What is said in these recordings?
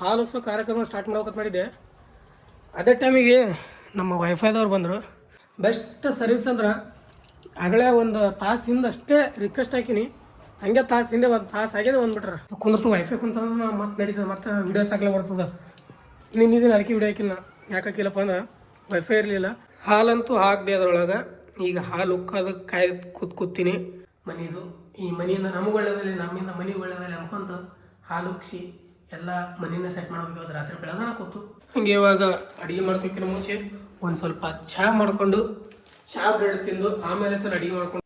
ಹಾಲು ಕಾರ್ಯಕ್ರಮ ಸ್ಟಾರ್ಟ್ ಮಾಡೋಕೆ ಮಾಡಿದ್ದೆ. ಅದೇ ಟೈಮಿಗೆ ನಮ್ಮ ವೈಫೈದವ್ರು ಬಂದರು. ಬೆಸ್ಟ್ ಸರ್ವಿಸ್ ಅಂದ್ರೆ ಆಗಲೇ ಒಂದು ತಾಸು ಹಿಂದೆ ಅಷ್ಟೇ ರಿಕ್ವೆಸ್ಟ್ ಹಾಕಿನಿ. ಹಂಗೆ ತಾಸು ಹಿಂದೆ ಒಂದು ತಾಸು ಆಗಿದೆ ಬಂದ್ಬಿಟ್ರೆ. ಕುಂದ್ರಸು ವೈಫೈ ಕುಂತಂದ್ರೆ ಮತ್ತೆ ನಡೀತದೆ, ಮತ್ತೆ ವಿಡಿಯೋಸ್ ಹಾಕ್ಲೇ ಬರ್ತದೆ. ನಿನ್ನ ಇದನ್ನು ಅದಕ್ಕೆ ವಿಡಿಯೋ ಹಾಕಿಲ್ಲ, ಯಾಕೆ ಹಾಕಿಲ್ಲಪ್ಪ ಅಂದ್ರೆ ವೈಫೈ ಇರಲಿಲ್ಲ. ಹಾಲಂತೂ ಹಾಕ್ದೆ ಅದರೊಳಗೆ. ಈಗ ಹಾಲು ಉಕ್ಕೋದು ಕಾಯ್ ಕೂತ್ ಕೂತೀನಿ. ಮನಿದು ಈ ಮನೆಯಿಂದ ನಮಗೆ ಒಳ್ಳೇದಲ್ಲಿ, ನಮ್ಮಿಂದ ಮನೆಗೆ ಒಳ್ಳೇದಲ್ಲಿ ಅನ್ಕೊಂತ ಹಾಲು ಉಕ್ಸಿ ಎಲ್ಲ ಮನೆಯನ್ನ ಸೆಟ್ ಮಾಡ್ಬೇಕು ಇವತ್ತು ರಾತ್ರಿ ಬೆಳಗಾನ ಕೂತು. ಹಂಗೆ ಇವಾಗ ಅಡುಗೆ ಮಾಡ್ಬೇಕಿನ ಮುಂಚೆ ಒಂದು ಸ್ವಲ್ಪ ಚಹಾ ಮಾಡ್ಕೊಂಡು ಚಹಾ ಬ್ರೆಡ್ ತಿಂದು ಆಮೇಲೆ ತನ್ನ ಅಡುಗೆ ಮಾಡ್ಕೊಂಡು.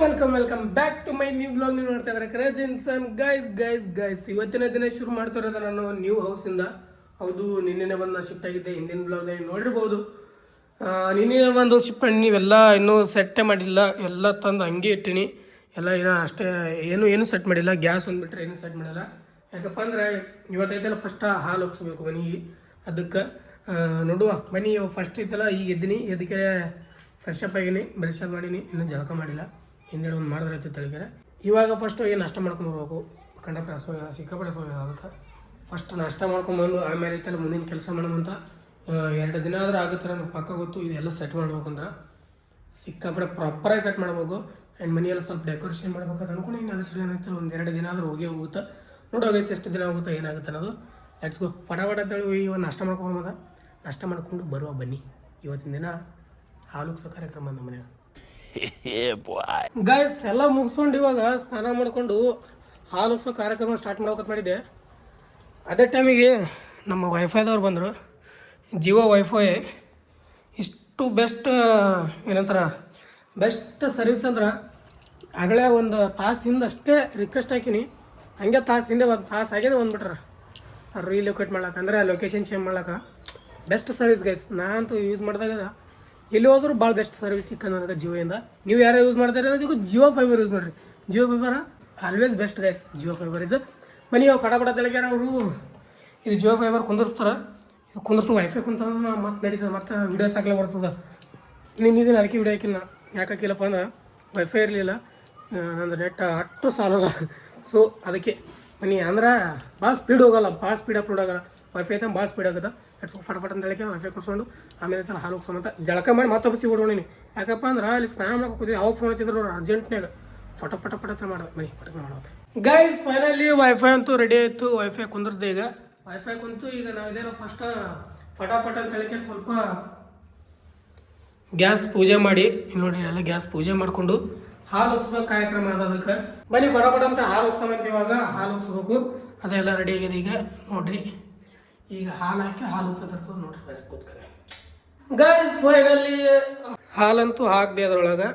Welcome welcome back to my new blog ನೀವು ನೋಡ್ತಾ ಇದ್ದಾರೆ ಕ್ರೇಜ್ ಇನ್ಸನ್ ಗೈಸ್ ಗೈಸ್ ಗೈಸ್ ಇವತ್ತಿನ ದಿನ ಶುರು ಮಾಡ್ತಿರೋದು ನಾನು ನ್ಯೂ ಹೌಸಿಂದ ಹೌದು ನಿನ್ನೆ ಬಂದು ಶಿಫ್ಟ್ ಆಗಿದ್ದೆ, ಹಿಂದಿನ ಬ್ಲಾಗ್ನಲ್ಲಿ ನೋಡಿರ್ಬೋದು. ನಿನ್ನೆ ಬಂದು ಶಿಫ್ಟ್ ನೀವೆಲ್ಲ ಇನ್ನೂ ಸೆಟ್ಟೇ ಮಾಡಿಲ್ಲ, ಎಲ್ಲ ತಂದು ಹಂಗೆ ಇಟ್ಟಿನಿ. ಎಲ್ಲ ಏನೋ ಅಷ್ಟೇ, ಏನು ಏನು ಸೆಟ್ ಮಾಡಿಲ್ಲ ಗ್ಯಾಸ್ ಬಂದುಬಿಟ್ರೆ ಏನು ಸೆಟ್ ಮಾಡಿಲ್ಲ. ಯಾಕಪ್ಪ ಅಂದರೆ, ಇವತ್ತೈತೆಲ್ಲ ಫಸ್ಟ್ ಹಾಲು ಹೋಗಿಸ್ಬೇಕು ಮನೆಗೆ ಅದಕ್ಕೆ. ನೋಡುವ, ಮನೆ ಫಸ್ಟ್ ಇತ್ತಲ್ಲ, ಈಗ ಎದ್ದೀನಿ ಎದಕ್ಕೆ ಫ್ರೆಶ್ ಅಪ್ ಆಗೀನಿ ಬ್ರಷ್ ಮಾಡೀನಿ, ಇನ್ನೂ ಜಳಕ ಮಾಡಿಲ್ಲ. ಹಿಂದೆ ಒಂದು ಮಾಡಿದ್ರೆ ಐತೆ ಇವಾಗ ಫಸ್ಟು ಏನು ನಷ್ಟ ಮಾಡ್ಕೊಂಡು ಬರ್ಬೇಕು? ಹಸು ಸಿಕ್ಕಾಪಟ್ಟೆ ಹಸು ಅದಕ್ಕೆ. ಫಸ್ಟ್ ನಾಷ್ಟ ಮಾಡ್ಕೊಂಬಂದು ಆಮೇಲೆ ಐತಲ್ಲ ಮುಂದಿನ ಕೆಲಸ ಮಾಡೋಣಂತ ಎರಡು ದಿನ ಆದರೂ ಆಗುತ್ತೆ ನನಗೆ ಪಕ್ಕ ಗೊತ್ತು ಇದೆಲ್ಲ ಸೆಟ್ ಮಾಡ್ಬೇಕಂದ್ರೆ. ಸಿಕ್ಕಾಪಟ್ಟೆ ಪ್ರಾಪರಾಗಿ ಸೆಟ್ ಮಾಡ್ಬೇಕು. ಆ್ಯಂಡ್ ಮನೆಯೆಲ್ಲ ಸ್ವಲ್ಪ ಡೆಕೋರೇಷನ್ ಮಾಡ್ಬೇಕಂತ ಅನ್ಕೊಂಡು ಇನ್ನು ಅದ್ರ ಏನಾಯ್ತು ಒಂದು ಎರಡು ದಿನ ಆದರೂ ಹೋಗಿ ಹೋಗುತ್ತೆ. ನೋಡೋ ಗೈಸ್ ಎಷ್ಟು ದಿನ ಆಗುತ್ತೆ ಏನಾಗುತ್ತೆ ಅನ್ನೋದು. ಲೆಟ್ಸ್ ಗೋ ಫಟಾಫಟ ಅಂತೇಳಿ ಇವಾಗ ನಾಷ್ಟ ಮಾಡ್ಕೊಂಬೋದ ನಾಷ್ಟ ಮಾಡ್ಕೊಂಡು ಬರುವ ಬನ್ನಿ. ಇವತ್ತಿನ ದಿನ ಹಾಲು ಉಗ್ಸೋ ಕಾರ್ಯಕ್ರಮ ನಮ್ಮ ಮನೆಯಾಗ ಗೈಸ್ ಎಲ್ಲ ಮುಗಿಸ್ಕೊಂಡು ಇವಾಗ ಸ್ನಾನ ಮಾಡ್ಕೊಂಡು ಹಾಲು ಉಗ್ಸೋ ಕಾರ್ಯಕ್ರಮ ಸ್ಟಾರ್ಟ್ ಮಾಡ್ಬೇಕಂತ ಮಾಡಿದ್ದೆ. ಅದೇ ಟೈಮಿಗೆ ನಮ್ಮ ವೈಫೈದವ್ರು ಬಂದರು. ಜಿಯೋ ವೈಫೈ ಇಷ್ಟು ಬೆಸ್ಟ್, ಏನಂತಾರ, ಬೆಸ್ಟ್ ಸರ್ವಿಸ್ ಅಂದ್ರೆ ಆಗಲೇ ಒಂದು ತಾಸು ಹಿಂದೆ ಅಷ್ಟೇ ರಿಕ್ವೆಸ್ಟ್ ಹಾಕಿನಿ. ಹಂಗೆ ತಾಸು ಹಿಂದೆ ಒಂದು ತಾಸು ಆಗಿದೆ ಬಂದ್ಬಿಟ್ರೆ ರೀಲೊಕೇಟ್ ಮಾಡ್ಲಕ್ಕೆ, ಅಂದರೆ ಲೊಕೇಶನ್ ಚೇಂಜ್ ಮಾಡ್ಲಕ್ಕೆ. ಬೆಸ್ಟ್ ಸರ್ವಿಸ್ ಗೈಸ್ ನಾನಂತೂ ಯೂಸ್ ಮಾಡಿದಾಗ ಎಲ್ಲಿ ಹೋದ್ರೂ ಭಾಳ ಬೆಸ್ಟ್ ಸರ್ವಿಸ್ ಸಿಕ್ಕ ನನಗೆ ಜಿಯೋಯಿಂದ. ನೀವು ಯಾರು ಯೂಸ್ ಮಾಡ್ತಾರೆ ಅನ್ನೋದಕ್ಕೂ ಜಿಯೋ ಫೈಬರ್ ಯೂಸ್ ಮಾಡಿರಿ. Jio fibre always best guys Jio fibre is ಮನೆ ಪಟ ತೆಳಗ್ಯಾರ ಅವರು? ಇದು ಜಿಯೋ ಫೈಬರ್ ಕುಂದಿರ್ಸ್ತಾರೆ. ಇದು ಕುಂದಿರ್ಸು ವೈಫೈ ಕುಂತಂದ್ರೆ ಮತ್ತೆ ನಡೀತದೆ, ಮತ್ತೆ ವಿಡಿಯೋಸ್ ಹಾಕ್ಲೇ ಬರ್ತದೆ. ನಿನ್ನ ಇದನ್ನ ಅದಕ್ಕೆ ವಿಡಿಯೋ ಹಾಕಿಲ್ಲ ಯಾಕೆ ಹಾಕಿಲ್ಲಪ್ಪ ಅಂದ್ರೆ ವೈಫೈ ಇರಲಿಲ್ಲ. ನಂದು ನೆಟ್ ಅಷ್ಟು ಸಾಲಲ್ಲ ಸೊ ಅದಕ್ಕೆ ಮನಿ ಅಂದ್ರೆ ಭಾಳ ಸ್ಪೀಡ್ ಹೋಗಲ್ಲ, ಭಾಳ ಸ್ಪೀಡ್ ಅಪ್ಲೋಡ್ ಆಗಲ್ಲ. ವೈಫೈ ಐತೆ ಭಾಳ ಸ್ಪೀಡ್ ಆಗುತ್ತೆ. ಅಟ್ಸ್ ಫಟಾಫಟ್ ಅಂತ ಹೇಳಿ ವೈಫೈ ಕೊಡ್ಸ್ಕೊಂಡು ಆಮೇಲೆ ಐತಲ್ಲ ಹಾಲು ಹೋಗ್ಸಮಂತ ಜಳಕ ಮಾಡಿ ಮತ್ತೆ ಬಸಿ ಓಡೋಣಿ ಯಾಕಪ್ಪ ಅಂದ್ರೆ, ಅಲ್ಲಿ ಸ್ನಾನ ಮಾಡ್ಕೋತೀವಿ ಯಾವ ಫೋನ್ ಹಚ್ಚಿದ್ರು ಅರ್ಜೆಂಟ್ನಾಗ ಫಟ ಫಟ ಫಟ ಹತ್ರ ಮಾಡೋದು ಮನಿ ಪಟಕ ಮಾಡೋದು ಗೈಸ್ ಫೈನಲಿ ವೈಫೈ ಅಂತೂ ರೆಡಿ ಆಯಿತು. ವೈಫೈ ಕುಂದಿರ್ಸ್ದೆ ಈಗ. ವೈಫೈ ಕುಂತು ಈಗ ನಾವು ಇದೇನೋ ಫಸ್ಟ್ ಫಟಾಫಟ ಅಂತ ಹೇಳಿಕೆ ಸ್ವಲ್ಪ ಗ್ಯಾಸ್ ಪೂಜೆ ಮಾಡಿ. ನೋಡಿ ನೋಡ್ರಿ ಎಲ್ಲ ಗ್ಯಾಸ್ ಪೂಜೆ ಮಾಡಿಕೊಂಡು ಹಾಲು ಉಗ್ಸ್ಬೇಕು ಕಾರ್ಯಕ್ರಮ ಅದ ಅದಕ್ಕೆ. ಬನ್ನಿ ಫಟಾಫಟ ಅಂತ ಹಾಲು ಉಗ್ಸಮಂತ ಇವಾಗ ಹಾಲು ಉಕ್ಸ್ಬೇಕು ಅದೆಲ್ಲ ರೆಡಿ ಆಗಿದೆ ಈಗ. ನೋಡ್ರಿ. ಈಗ ಹಾಲು ಹಾಕಿ ಹಾಲು ಉಗ್ಸೋದಿರ್ತದೆ ನೋಡ್ರಿ. ಕೂತ್ಕರೆ ಗೈಸ್ ಫೈನಲಿ ಹಾಲಂತೂ ಹಾಕ್ದೆ ಅದ್ರೊಳಗೆ.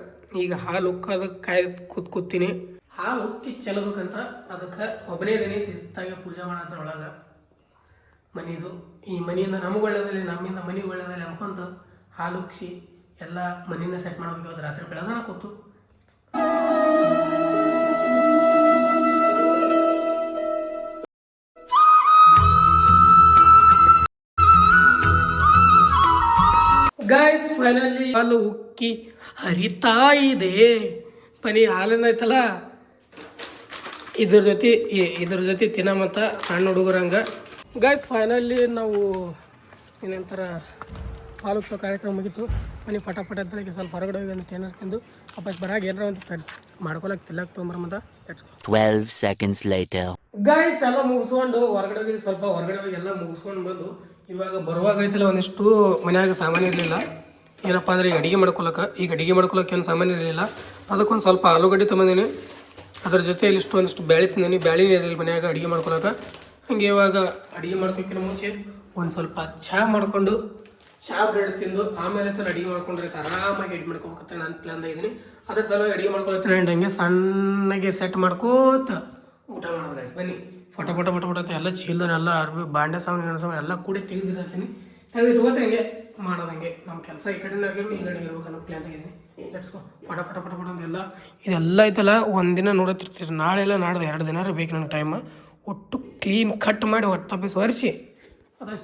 ಈಗ ಹಾಲು ಉಕ್ಕೋದಕ್ಕೆ ಕಾಯ್ದು ಕೂತ್ ಕೂತೀನಿ. ಹಾಲು ಉಕ್ಕಿ ಚೆಲ್ಲಬೇಕಂತ ಅದಕ್ಕೆ ಒಬ್ಬನೇ ದಿನ ಶಿಸ್ತಾಗಿ ಪೂಜೆ ಮಾಡೋದ್ರೊಳಗೆ ಮನಿದು. ಈ ಮನೆಯಿಂದ ನಮಗೆ ಒಳ್ಳೆದಲ್ಲಿ, ನಮ್ಮಿಂದ ಮನೆಗೆ ಒಳ್ಳೆದಲ್ಲಿ ಅನ್ಕೊಂತ ಹಾಲು ಉಕ್ಸಿ ಎಲ್ಲ ಮನೆಯನ್ನ ಸೆಟ್ ಇವತ್ತು ರಾತ್ರಿ ಬೆಳಗನ ಕೂತು. ಗಾಯ್ಸ್ ಫೈನಲಿ ಹಾಲು ಉಕ್ಕಿ ಹರಿತಾ ಇದೆ. ಪನಿ ಹಾಲನ್ನ ಐತಲ್ಲ ಇದ್ರ ಜೊತೆ ಇದ್ರ ಜೊತೆ ತಿನ್ನಮಂತ ಸಣ್ಣ ಹುಡುಗರಂಗ ಗಾಯ್ಸ್ ಫೈನಲಿ ನಾವು ಏನಂತಾರ ಉಗ್ಸೋ ಕಾರ್ಯಕ್ರಮ ಮುಗಿತು. ಮನೆ ಪಟಾಪಟ ಅಂತ ಹೇಳಿ ಸ್ವಲ್ಪ ಹೊರಗಡೆ ಹೋಗಿ ಒಂದು ಏನಾರು ತಿಂದು ವಾಪಸ್ ಬರಾಗ ಏನಾರ ಒಂದು ತಡ್ ಮಾಡ್ಕೊಳಕ್ಕೆ ತಿಲ್ಲಕ್ ಲೆಟ್ಸ್ 12 seconds later. ಗಾಯ್ಸ್ ಎಲ್ಲ ಮುಗಿಸ್ಕೊಂಡು ಹೊರಗಡೆ ಹೋಗಿ ಸ್ವಲ್ಪ ಹೊರಗಡೆ ಹೋಗಿ ಎಲ್ಲ ಮುಗಿಸ್ಕೊಂಡು ಬಂದು ಇವಾಗ ಬರುವಾಗ ಐತಿಲ್ಲ ಒಂದಿಷ್ಟು ಮನ್ಯಾಗ ಸಾಮಾನು ಇರಲಿಲ್ಲ. ಏನಪ್ಪ ಅಂದ್ರೆ ಈಗ ಅಡಿಗೆ ಮಾಡ್ಕೊಳಕ್ಕೆ ಈಗ ಅಡಿಗೆ ಮಾಡ್ಕೊಳಕ್ಕೆ ಏನು ಸಾಮಾನು ಇರಲಿಲ್ಲ. ಅದಕ್ಕೊಂದು ಸ್ವಲ್ಪ ಆಲೂಗಡ್ಡೆ ತೊಗೊಂಡಿನಿ ಅದ್ರ ಜೊತೆ ಇಲ್ಲಿಷ್ಟು ಒಂದಿಷ್ಟು ಬ್ಯಾಳಿ ತಿಂದಿನಿ. ಬ್ಯಾಳಿ ನೀರಲ್ಲಿ ಮನ್ಯಾಗ ಅಡಿಗೆ ಮಾಡ್ಕೊಳಕ್ಕೆ ಹಂಗೆ ಇವಾಗ ಅಡುಗೆ ಮಾಡ್ಬೇಕಿನ ಮುಂಚೆ ಒಂದು ಸ್ವಲ್ಪ ಚಹಾ ಮಾಡಿಕೊಂಡು ಚಹಾ ಬ್ರೆಡ್ ತಿಂದು ಆಮೇಲೆ ತರ ಅಡಿಗೆ ಮಾಡ್ಕೊಂಡ್ರೆ ಆರಾಮಾಗಿ ಎಡ್ ಮಾಡ್ಕೊಬೇಕಂತ ನಾನು ಪ್ಲಾನ್ ಇದ್ದೀನಿ. ಅದೇ ಸಲುವಾಗಿ ಅಡಿಗೆ ಮಾಡ್ಕೊಳತ್ತೀನಿ ಆ್ಯಂಡ್ ಹಂಗೆ ಸಣ್ಣಗೆ ಸೆಟ್ ಮಾಡ್ಕೋತ ಊಟ ಮಾಡೋದು. ಬನ್ನಿ. ಫಟ ಫಟ ಫಟ ಫಟ ಎಲ್ಲ ಚೀಲ್ದನ ಎಲ್ಲ ಅರ್ಬಿ ಬಾಂಡೆ ಸಾಮಾನು ಗಣ ಸಾಮಾನು ಎಲ್ಲ ಕೂಡಿ ತೆಗೆದಿರ್ತೀನಿ ತೆಗೆದು ಇಟ್ಕೋತ ಹಂಗೆ ಮಾಡೋದು ಹಂಗೆ. ನಮ್ಮ ಕೆಲಸ ಈ ಕಡೆನೇ ಆಗಿರೋ ಈ ಕಡೆ ಇರ್ಬೇಕು ಅನ್ನೋ ಪ್ಲಾನ್ ತೆಗಿದ್ದೀನಿ ಲೆಟ್ಸ್ ಗೋ ಪಟ ಪಟ ಪಟ ಪಟ ಇದೆಲ್ಲ ಐತಲ್ಲ, ಒಂದಿನ ನೋಡತ್ತಿರ್ತೀರಿ. ನಾಳೆ ಎಲ್ಲ ನಾಡ್ದು ಎರಡು ದಿನ ಬೇಕು ನನಗೆ ಟೈಮ್ ಒಟ್ಟು ಕ್ಲೀನ್ ಕಟ್ ಮಾಡಿ ಒಟ್ಟು ತಪ್ಪಿಸಿ ಒರೆಸಿ.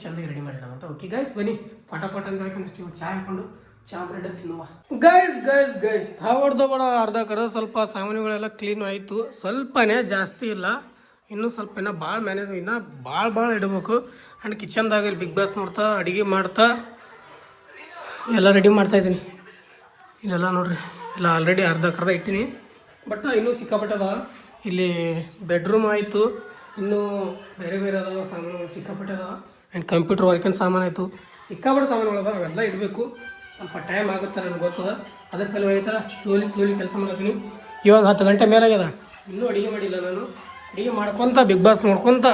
ಚೆನ್ನಾಗಿ ರೆಡಿ ಮಾಡಿಡೋಣ ಅಂತ. ಓಕೆ ಗೈಸ್ ಬನ್ನಿ. ಪಟ ಅಂತ ಹೇಳ್ಕೊಂಡಷ್ಟು ಇವತ್ತು ಚಹಾ ಹಾಕೊಂಡು ಚಾ, ಬ್ರೆಡ್ ತಿನ್ನುವ. ಗೈಸ್ ಗೈಸ್ ಗೈಸ್ ತಾವಡ್ದು ಬಡ, ಅರ್ಧ ಕರ ಸ್ವಲ್ಪ ಸಾಮಾನುಗಳೆಲ್ಲ ಕ್ಲೀನ್ ಆಯಿತು. ಸ್ವಲ್ಪನೇ ಜಾಸ್ತಿ ಇಲ್ಲ. ಇನ್ನೂ ಸ್ವಲ್ಪ ಇನ್ನೂ ಭಾಳ ಮ್ಯಾನೇಜ್ ಇನ್ನೂ ಭಾಳ ಭಾಳ ಇಡಬೇಕು. ಆ್ಯಂಡ್ ಕಿಚನ್ದಾಗ ಇಲ್ಲಿ ಬಿಗ್ ಬಾಸ್ ನೋಡ್ತಾ, ಅಡುಗೆ ಮಾಡ್ತಾ, ಎಲ್ಲ ರೆಡಿ ಮಾಡ್ತಾ ಇದ್ದೀನಿ. ಇದೆಲ್ಲ ನೋಡ್ರಿ ಎಲ್ಲ ಆಲ್ರೆಡಿ ಅರ್ಧ ಕರ್ಧ ಇಟ್ಟಿನಿ. ಬಟ್ ಇನ್ನೂ ಸಿಕ್ಕಾಪಟ್ಟದ? ಇಲ್ಲಿ ಬೆಡ್ರೂಮ್ ಆಯಿತು ಇನ್ನೂ ಬೇರೆ ಬೇರೆ ಅದಾವ ಸಾಮಾನುಗಳು ಸಿಕ್ಕಾಪಟ್ಟದ? ಆ್ಯಂಡ್ ಕಂಪ್ಯೂಟರ್ ವರ್ಕಿನ ಸಾಮಾನು ಆಯಿತು. ಸಿಕ್ಕಾಪಟ್ಟೆ ಸಾಮಾನುಗಳು ಅದಾವ ಅವೆಲ್ಲ ಇಡಬೇಕು. ಸ್ವಲ್ಪ ಟೈಮ್ ಆಗುತ್ತೆ ನನಗೆ ಗೊತ್ತದ. ಅದ್ರ ಸಲುವಾಗಿ ಥರ ಸ್ಲೋಲಿ ಸ್ಲೋಲಿ ಕೆಲಸ ಮಾಡತ್ತೀನಿ ಇವಾಗ ಹತ್ತು ಗಂಟೆ ಮೇಲಾಗ್ಯದ ಇನ್ನೂ ಅಡುಗೆ ಮಾಡಿಲ್ಲ ನಾನು. ಅಡುಗೆ ಮಾಡ್ಕೊತ ಬಿಗ್ ಬಾಸ್ ನೋಡ್ಕೊತ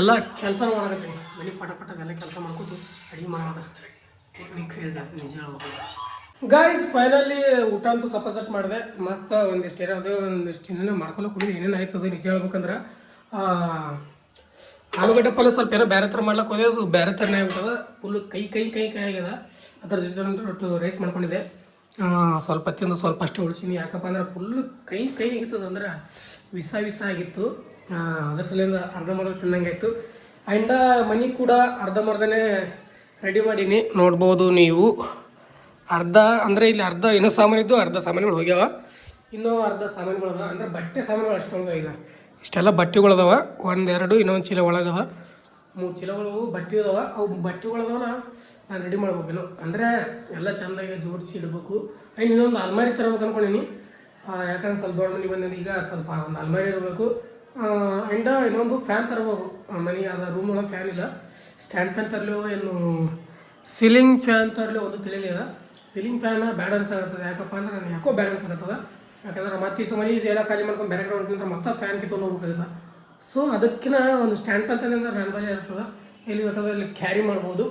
ಎಲ್ಲ ಕೆಲಸ ಮಾಡಕತ್ತೀನಿ. ಮನೆ ಪಟ ಪಟ ಎಲ್ಲ ಕೆಲಸ ಮಾಡ್ಕೊತು ಅಡುಗೆ ಮಾಡೋದ ಗಾಯ್ಸ್ ಫೈನಲಿ ಊಟ ಅಂತೂ ಸಪಸಟ್ ಮಾಡಿದೆ. ಮಸ್ತ್ ಒಂದಿಷ್ಟು ಏನಾದ್ರು ಒಂದಿಷ್ಟು ಏನೇನೋ ಮಾಡ್ಕೊಳ್ಳೋ ಹೋಗಿ ಏನೇನು ಆಯ್ತದ, ನಿಜ ಹೇಳ್ಬೇಕಂದ್ರೆ ಆಲೂಗಡ್ಡೆ ಪಲ್ಯ ಸ್ವಲ್ಪ ಏನೋ ಬೇರೆ ಥರ ಮಾಡ್ಲಕ್ಕೆ ಹೋದೆ. ಅದು ಬೇರೆ ಥರನೇ ಆಗ್ಬಿಟ್ಟದ. ಫುಲ್ ಕೈ ಕೈ ಕೈ ಕೈ ಆಗ್ಯದ. ಅದ್ರ ಜೊತೆ ಒಂದು ರೊಟ್ಟು ರೈಸ್ ಮಾಡ್ಕೊಂಡಿದ್ದೆ. ಸ್ವಲ್ಪ ತಿಂದು ಸ್ವಲ್ಪ ಅಷ್ಟೇ ಉಳಿಸೀನಿ. ಯಾಕಪ್ಪ ಅಂದ್ರೆ ಫುಲ್ ಕೈ ಕೈ ಆಗಿತ್ತದ ಅಂದ್ರೆ ವಿಸ ವಿಸ ಆಗಿತ್ತು. ಅದ್ರ ಸಲಿಂದ ಅರ್ಧಂಬರ್ಧ ಚೆನ್ನಾಗಾಯ್ತು ಆ್ಯಂಡ ಮನೆ ಕೂಡ ಅರ್ಧಂಬರ್ಧನೇ ರೆಡಿ ಮಾಡೀನಿ. ನೋಡ್ಬೋದು ನೀವು. ಅರ್ಧ ಅಂದರೆ ಇಲ್ಲಿ ಅರ್ಧ ಏನೋ ಸಾಮಾನು ಇದ್ದು ಅರ್ಧ ಸಾಮಾನುಗಳು ಹೋಗ್ಯಾವ. ಇನ್ನೂ ಅರ್ಧ ಸಾಮಾನುಗಳು ಅಂದರೆ ಅಂದ್ರೆ ಬಟ್ಟೆ ಸಾಮಾನುಗಳು ಅಷ್ಟು ಉಳ್ದಾವ ಈಗ. ಇಷ್ಟೆಲ್ಲ ಬಟ್ಟೆಗಳು ಅದಾವ. ಒಂದೆರಡು, ಇನ್ನೊಂದು ಚೀಲ ಒಳಗದ ಮೂರು ಚೀಲಗಳು, ಬಟ್ಟೆ ಅದಾವ. ಅವು ಬಟ್ಟೆಗಳು ಅದಾವಲ್ಲ ನಾನು ರೆಡಿ ಮಾಡ್ಬೇಕು ಇನ್ನು. ಅಂದರೆ ಎಲ್ಲ ಚೆಂದಾಗಿ ಜೋಡಿಸಿ ಇಡಬೇಕು. ಆ್ಯಂಡ್ ಇನ್ನೊಂದು ಅಲ್ಮಾರಿ ತರಬೇಕು ಅಂದ್ಕೊಂಡಿನಿ ಯಾಕಂದ್ರೆ ಸ್ವಲ್ಪ ದೊಡ್ಡ ಮನೆ ಬಂದಿದೆ ಈಗ ಸ್ವಲ್ಪ ಒಂದು ಅಲ್ಮಾರಿ ಇರಬೇಕು. ಆ್ಯಂಡ್ ಇನ್ನೊಂದು ಫ್ಯಾನ್ ತರಬೇಕು. ಮನೆಗೆ ಅದ ರೂಮ್ ಒಳಗೆ ಫ್ಯಾನ್ ಇಲ್ಲ. ಸ್ಟ್ಯಾಂಡ್ ಫ್ಯಾನ್ ತರಲಿ, ಏನು ಸೀಲಿಂಗ್ ಫ್ಯಾನ್ ತರಲಿ ಒಂದು ತಿಳಿಲಿಲ್ಲ. ಸೀಲಿಂಗ್ ಫ್ಯಾನ್ ಬ್ಯಾಲೆನ್ಸ್ ಆಗುತ್ತದೆ. ಯಾಕಪ್ಪ ಅಂದ್ರೆ ನಾನು ಯಾಕೋ ಬ್ಯಾಲೆನ್ಸ್ ಆಗುತ್ತದೆ? ಯಾಕಂದ್ರೆ ಮತ್ತೆ ಈ ಮನೆ ಇದೆಲ್ಲ ಖಾಲಿ ಮಾಡ್ಕೊಂಡು ಬೇರೆ ಕಡೆ ಹೊಂಟಿದ್ರೆ ಮತ್ತೆ ಫ್ಯಾನ್ ಕಿತ್ಕೊಂಡು ಹೋಗ್ಬೇಕಾಗುತ್ತೆ ಸೊ ಅದಕ್ಕಿಂತ ಒಂದು ಸ್ಟ್ಯಾಂಡ್ ಫ್ಯಾನ್ ತಂದ್ರೆ ನನ್ನ ಬಳಿ ಇರ್ತದೆ. ಎಲ್ಲಿ ಬೇಕಾದ್ರೆ ಇಲ್ಲಿ ಕ್ಯಾರಿ ಮಾಡ್ಬೋದು.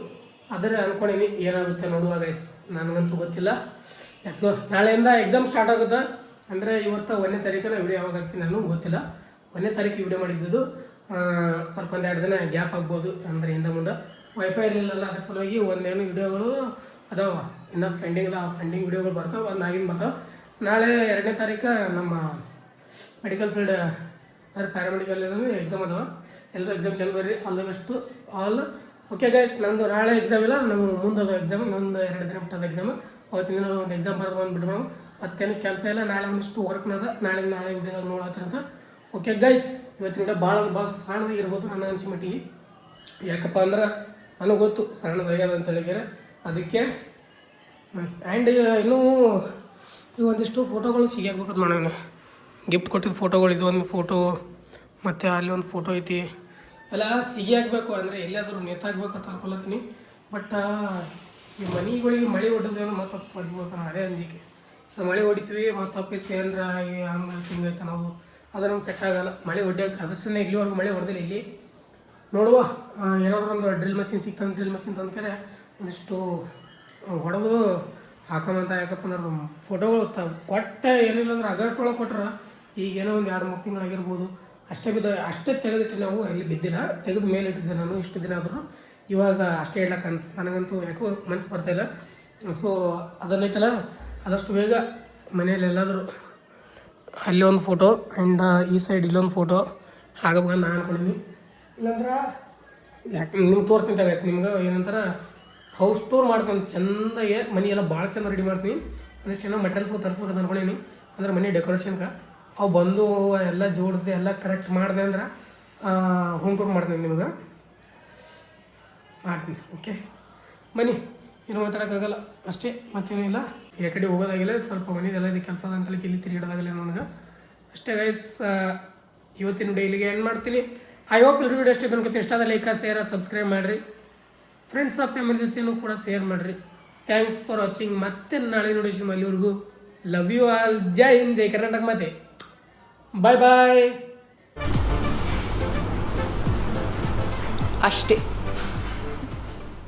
ಆದರೆ ಅನ್ಕೊಂಡೀನಿ ಏನಾಗುತ್ತೆ ನೋಡುವ ಗೈಸ್ ನನಗಂತೂ ಗೊತ್ತಿಲ್ಲ. ಲೆಟ್ಸ್ ಗೋ ನಾಳೆಯಿಂದ ಎಕ್ಸಾಮ್ ಸ್ಟಾರ್ಟ್ ಆಗುತ್ತೆ. ಅಂದರೆ ಇವತ್ತು ಒಂದನೇ ತಾರೀಕಿನ ವಿಡಿಯೋ ಯಾವಾಗ ಆಗ್ತೀನಿ ನಾನು ಗೊತ್ತಿಲ್ಲ. ಒಂದನೇ ತಾರೀಕು ವಿಡಿಯೋ ಮಾಡಿದ್ದು. ಸ್ವಲ್ಪ ಎರಡು ದಿನ ಗ್ಯಾಪ್ ಆಗ್ಬೋದು ಅಂದರೆ ಹಿಂದೆ ಮುಂದೆ. ವೈಫೈ ಇರಲಿಲ್ಲ ಅದ್ರ ಸಲುವಾಗಿ ಒಂದೇನು ವಿಡಿಯೋಗಳು ಅದಾವ, ಇನ್ನು ಫೆಂಡಿಂಗ್ ಆ ಫೆಂಡಿಂಗ್ ವಿಡಿಯೋಗಳು ಬರ್ತಾವೆ, ಒಂದು ಆಗಿನ ಬರ್ತಾವೆ. ನಾಳೆ ಎರಡನೇ ತಾರೀಕು ನಮ್ಮ ಮೆಡಿಕಲ್ ಫೀಲ್ಡ್ ಅಂದರೆ ಪ್ಯಾರಾಮೆಡಿಕಲ್ ಎಕ್ಸಾಮ್ ಅದಾವ. ಎಲ್ಲರೂ ಎಕ್ಸಾಮ್ ಚಲೋ ಬರ್ರಿ all the all okay guys ನಂದು ನಾಳೆ ಎಕ್ಸಾಮ್ ಇಲ್ಲ, ನಮ್ಮ ಮುಂದದ ಎಕ್ಸಾಮ್ ಇನ್ನೊಂದು ಎರಡು ದಿನ ಬಿಟ್ಟದ ಎಕ್ಸಾಮ್ ಅವತ್ತಿನ ಒಂದು ಎಕ್ಸಾಮ್ ಬರೆದು ಬಂದುಬಿಟ್ಟು ನಾವು. ಮತ್ತೇನು ಕೆಲಸ ಇಲ್ಲ, ನಾಳೆ ಒಂದಿಷ್ಟು ವರ್ಕ್ನದ ನಾಳೆ ನಾಳೆ ವಿಡಿಯೋದಾಗ ನೋಡತ್ತಿರಂತ ಓಕೆ ಗೈಸ್ ಇವತ್ತಿನ ಭಾಳ ಭಾಳ ಸಣ್ಣದಾಗಿರ್ಬೋದು ನನ್ನ ಅನಿಸಿ ಮಟ್ಟಿಗೆ ಯಾಕಪ್ಪ ಅಂದ್ರೆ, ನನಗೆ ಗೊತ್ತು ಸಣ್ಣದಾಗ್ಯದ ಅಂತ ಹೇಳಿದ್ರೆ. ಅದಕ್ಕೆ ಆ್ಯಂಡ್ ಇನ್ನೂ ಒಂದಿಷ್ಟು ಫೋಟೋಗಳು ಸಿಗಾಕ್ಬೇಕಂತ ಮಾಡೋಣ. ಗಿಫ್ಟ್ ಕೊಟ್ಟಿದ್ದ ಫೋಟೋಗಳು ಇದು ಒಂದು ಫೋಟೋ ಮತ್ತು ಅಲ್ಲಿ ಒಂದು ಫೋಟೋ ಐತಿ. ಎಲ್ಲ ಸಿಗಿ ಆಗಬೇಕು ಅಂದರೆ ಎಲ್ಲಿಯಾದರೂ ಅಂತ ಅನ್ಕೊಳತ್ತೀನಿ. ಬಟ್ ಈ ಮನೆಗಳಿಗೆ ಮಳೆ ಹೊಡೆದೇನು ಮತ್ತೆ ಸಜ್ಬೇಕು ಅದೇ ಅಂಜಿಕೆ ಸೊ ಮಳೆ ಹೊಡಿತೀವಿ ಮತ್ತು ವಾಪಸ್ ಏನರ ಹಂಗೆ ಹಿಂಗೈತೆ ನಾವು. ಅದು ನಮ್ಗೆ ಸೆಟ್ ಆಗಲ್ಲ. ಮಳೆ ಹೊಡ್ಯಕ್ಕೆ ಅದ್ರ ಸಲ ಇಲ್ಲಿವರೆಗೂ ಮಳೆ ಹೊಡೆದಿಲ್ಲ ಇಲ್ಲಿ. ನೋಡುವ ಏನಾದರೂ ಒಂದು ಡ್ರಿಲ್ ಮಷಿನ್ ಸಿಗ್ತಂದ್ರೆ ಡ್ರಿಲ್ ಮಷಿನ್ ತಂದ್ಕರೆ ಒಂದಿಷ್ಟು ಹೊಡೆದು ಹಾಕೊಂಬಂತ ಯಾಕಪ್ಪ ಅಂದ್ರೆ ಫೋಟೋಗಳು ತ, ಕೊಟ್ಟ ಏನಿಲ್ಲ ಅಂದ್ರೆ ಆಗಸ್ಟ್ ಒಳಗೆ ಕೊಟ್ರೆ ಈಗೇನೋ ಒಂದು ಎರಡು, ಮೂರು ತಿಂಗಳಾಗಿರ್ಬೋದು. ಅಷ್ಟೇ ಬಿದ್ದ, ಅಷ್ಟೇ ತೆಗೆದಿಟ್ಟು ನಾವು ಅಲ್ಲಿ ಬಿದ್ದಿಲ್ಲ. ತೆಗೆದು ಮೇಲೆ ಇಟ್ಟಿದ್ದೆ ನಾನು, ಇಷ್ಟು ದಿನ ಆದರೂ. ಇವಾಗ ಅಷ್ಟೇ ಹೇಳಕ್ಕೆ ಅನ್ಸ್, ನನಗಂತೂ ಯಾಕೋ ಮನಸ್ಸು ಬರ್ತಾಯಿಲ್ಲ ಸೊ ಅದನ್ನೈತಲ್ಲ ಆದಷ್ಟು ಬೇಗ ಮನೇಲಿ ಎಲ್ಲಾದರೂ ಅಲ್ಲಿ ಒಂದು ಫೋಟೋ ಆ್ಯಂಡ್ ಈ ಸೈಡ್ ಇಲ್ಲೊಂದು ಫೋಟೋ ಹಾಗೆ ನಾನು ಅನ್ಕೊಂಡಿದ್ದೀನಿ. ಇಲ್ಲಾಂದ್ರೆ, ಯಾಕೆ, ನಿಮ್ಗೆ ತೋರಿಸ್ತೀನಿ ನಿಮ್ಗೆ ಏನಂತಾರೆ ಹೌಸ್ ಟೂರ್ ಮಾಡ್ತೀನಿ. ಚೆಂದಾಗೆ ಮನೆ ಎಲ್ಲ ಭಾಳ ಚೆಂದ ರೆಡಿ ಮಾಡ್ತೀನಿ. ಅಂದರೆ ಚೆನ್ನಾಗಿ ಮೆಟೀರಿಯಲ್ಸ್ ತರಿಸ್ಬೇಕಂತ ಅಂದ್ಕೊಂಡೀನಿ ಅಂದ್ರೆ ಮನೆ ಡೆಕೋರೇಷನ್ಗೆ ಅವು ಬಂದು ಎಲ್ಲ ಜೋಡಿಸ್ದೆ ಎಲ್ಲ ಕರೆಕ್ಟ್ ಮಾಡಿದೆ ಅಂದ್ರೆ ಹೋಮ್ ಟೂರ್ ಮಾಡ್ತೀನಿ ನಿಮ್ಗೆ. ಮಾಡ್ತೀನಿ ಓಕೆ ಬನ್ನಿ ಏನು ಮಾತಾಡೋಕ್ಕಾಗಲ್ಲ. ಅಷ್ಟೇ ಮತ್ತೇನಿಲ್ಲ ಈ ಕಡೆ ಹೋಗೋದಾಗಿಲ್ಲ, ಸ್ವಲ್ಪ ಮನೇದೆಲ್ಲ ಇದು, ಕೆಲಸ ಅಂತಲಿಕ್ಕೆ ಇಲ್ಲಿ ತಿರುಗಿಡೋದಾಗಲ್ಲ ನನಗೆ. ಅಷ್ಟೇ ಗೈಸ್ ಇವತ್ತಿನ ಡೈಲಿಗೆ ಎಂಡ್ ಮಾಡ್ತೀನಿ. ಐ ಹೋಪ್ ಎಲ್ಲರೂ ಅಷ್ಟೇ ತನಕ ಇಷ್ಟ ಆದ ಲೈಕ್ ಶೇರ್ ಸಬ್ಸ್ಕ್ರೈಬ್ ಮಾಡಿರಿ. ಫ್ರೆಂಡ್ಸ್ ಆಫ್ ಫ್ಯಾಮಿಲಿ ಕೂಡ ಶೇರ್ ಮಾಡಿರಿ. ಥ್ಯಾಂಕ್ಸ್ ಫಾರ್ ವಾಚಿಂಗ್ ಮತ್ತೆ ನಾಳೆ ನೋಡಿ ಅಲ್ಲಿವರೆಗೂ ಲವ್ ಯು ಆಲ್ ಜೈ ಹಿಂದ್, ಜೈ ಕರ್ನಾಟಕ ಮತ್ತೆ ಬಾಯ್ ಬಾಯ್ ಅಷ್ಟೇ.